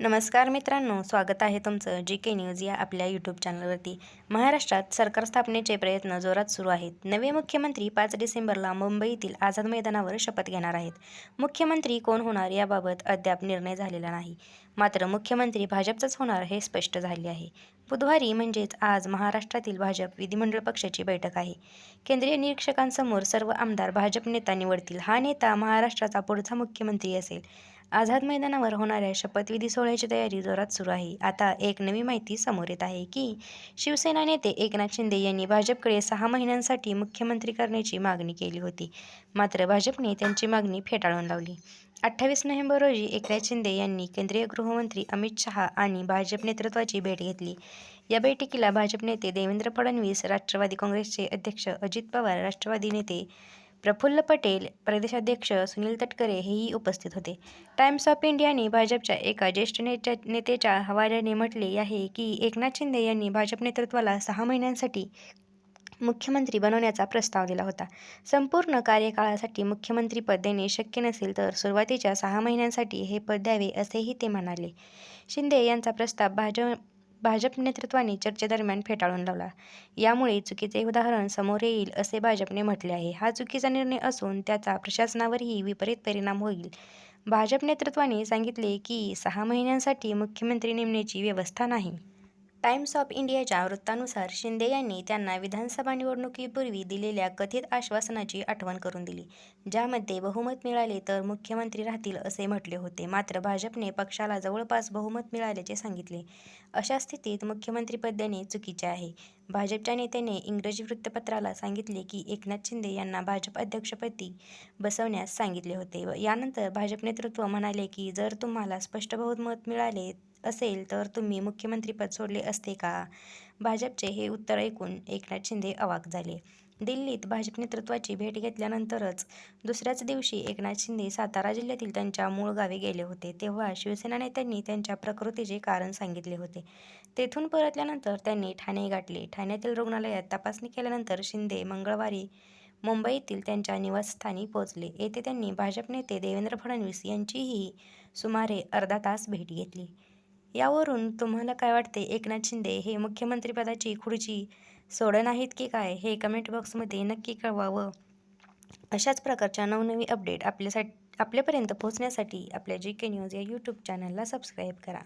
नमस्कार मित्रांनो स्वागत आहे तुमचं जी के न्यूज या आपल्या यूट्यूब चॅनलवरती महाराष्ट्रात सरकार स्थापनेचे प्रयत्न जोरात सुरू आहेत. नवे मुख्यमंत्री पाच डिसेंबरला मुंबईतील आझाद मैदानावर शपथ घेणार आहेत. मुख्यमंत्री कोण होणार याबाबत अद्याप निर्णय झालेला नाही. मात्र मुख्यमंत्री भाजपचाच होणार हे स्पष्ट झाले आहे. बुधवारी म्हणजेच आज महाराष्ट्रातील भाजप विधिमंडळ पक्षाची बैठक आहे. केंद्रीय निरीक्षकांसमोर सर्व आमदार भाजप नेता निवडतील. हा नेता महाराष्ट्राचा पुढचा मुख्यमंत्री असेल. आझाद मैदानावर होणाऱ्या शपथविधी सोहळ्याची तयारी जोरात सुरू आहे. आता एक नवी माहिती समोर येत आहे की शिवसेना नेते एकनाथ शिंदे यांनी भाजपकडे सहा महिन्यांसाठी मुख्यमंत्री करण्याची मागणी केली होती. मात्र भाजपने त्यांची मागणी फेटाळून लावली. अठ्ठावीस नोव्हेंबर रोजी एकनाथ शिंदे यांनी केंद्रीय गृहमंत्री अमित शहा आणि भाजप नेतृत्वाची भेट घेतली. या बैठकीला भाजप नेते देवेंद्र फडणवीस राष्ट्रवादी काँग्रेसचे अध्यक्ष अजित पवार राष्ट्रवादी नेते प्रफुल्ल पटेल प्रदेशाध्यक्ष सुनील तटकरे हेही उपस्थित होते. टाइम्स ऑफ इंडियाने भाजपच्या एका ज्येष्ठ नेत्या नेत्याच्या हवाल्याने म्हटले आहे की एकनाथ शिंदे यांनी भाजप नेतृत्वाला सहा महिन्यांसाठी मुख्यमंत्री बनवण्याचा प्रस्ताव दिला होता. संपूर्ण कार्यकाळासाठी मुख्यमंत्रीपद देणे शक्य नसेल तर सुरुवातीच्या सहा महिन्यांसाठी हे पद द्यावे असेही ते म्हणाले. शिंदे यांचा प्रस्ताव भाजप भाजप नेतृत्वाने चर्चेदरम्यान फेटाळून लावला. यामुळे चुकीचे उदाहरण समोर येईल असे भाजपने म्हटले आहे. हा चुकीचा निर्णय असून त्याचा प्रशासनावरही विपरीत परिणाम होईल. भाजप नेतृत्वाने सांगितले की सहा महिन्यांसाठी मुख्यमंत्री नेमण्याची व्यवस्था नाही. टाइम्स ऑफ इंडियाच्या वृत्तानुसार शिंदे यांनी त्यांना विधानसभा निवडणुकीपूर्वी दिलेल्या कथित आश्वासनाची आठवण करून दिली. ज्यामध्ये बहुमत मिळाले तर मुख्यमंत्री राहतील असे म्हटले होते. मात्र भाजपने पक्षाला जवळपास बहुमत मिळाल्याचे सांगितले. अशा स्थितीत मुख्यमंत्रीपद देणे चुकीचे आहे. भाजपच्या नेत्याने इंग्रजी वृत्तपत्राला सांगितले की एकनाथ शिंदे यांना भाजप अध्यक्षपदी बसवण्यास सांगितले होते व यानंतर भाजप नेतृत्व म्हणाले की जर तुम्हाला स्पष्ट बहुमत मिळाले असेल तर तुम्ही मुख्यमंत्रीपद सोडले असते का? भाजपचे हे उत्तर ऐकून एकनाथ शिंदे अवाक झाले. दिल्लीत भाजप नेतृत्वाची भेट घेतल्यानंतरच दुसऱ्याच दिवशी एकनाथ शिंदे सातारा जिल्ह्यातील त्यांच्या मूळ गावी गेले होते. तेव्हा शिवसेना नेत्यांनी त्यांच्या प्रकृतीचे कारण सांगितले होते. तेथून परतल्यानंतर त्यांनी ठाणे गाठले. ठाण्यातील रुग्णालयात तपासणी केल्यानंतर शिंदे मंगळवारी मुंबईतील त्यांच्या निवासस्थानी पोहोचले. येथे त्यांनी भाजप नेते देवेंद्र फडणवीस यांचीही सुमारे अर्धा तास भेट घेतली. यावरून तुम्हाला काय वाटते? एकनाथ शिंदे हे मुख्यमंत्रीपदाची खुर्ची सोड नाहीत की काय हे कमेंट बॉक्समध्ये नक्की कळवावं. अशाच प्रकारच्या नवनवी अपडेट आपल्यासाठी आपल्यापर्यंत पोहोचण्यासाठी आपल्या जी के न्यूज या यूट्यूब चॅनलला सबस्क्राईब करा.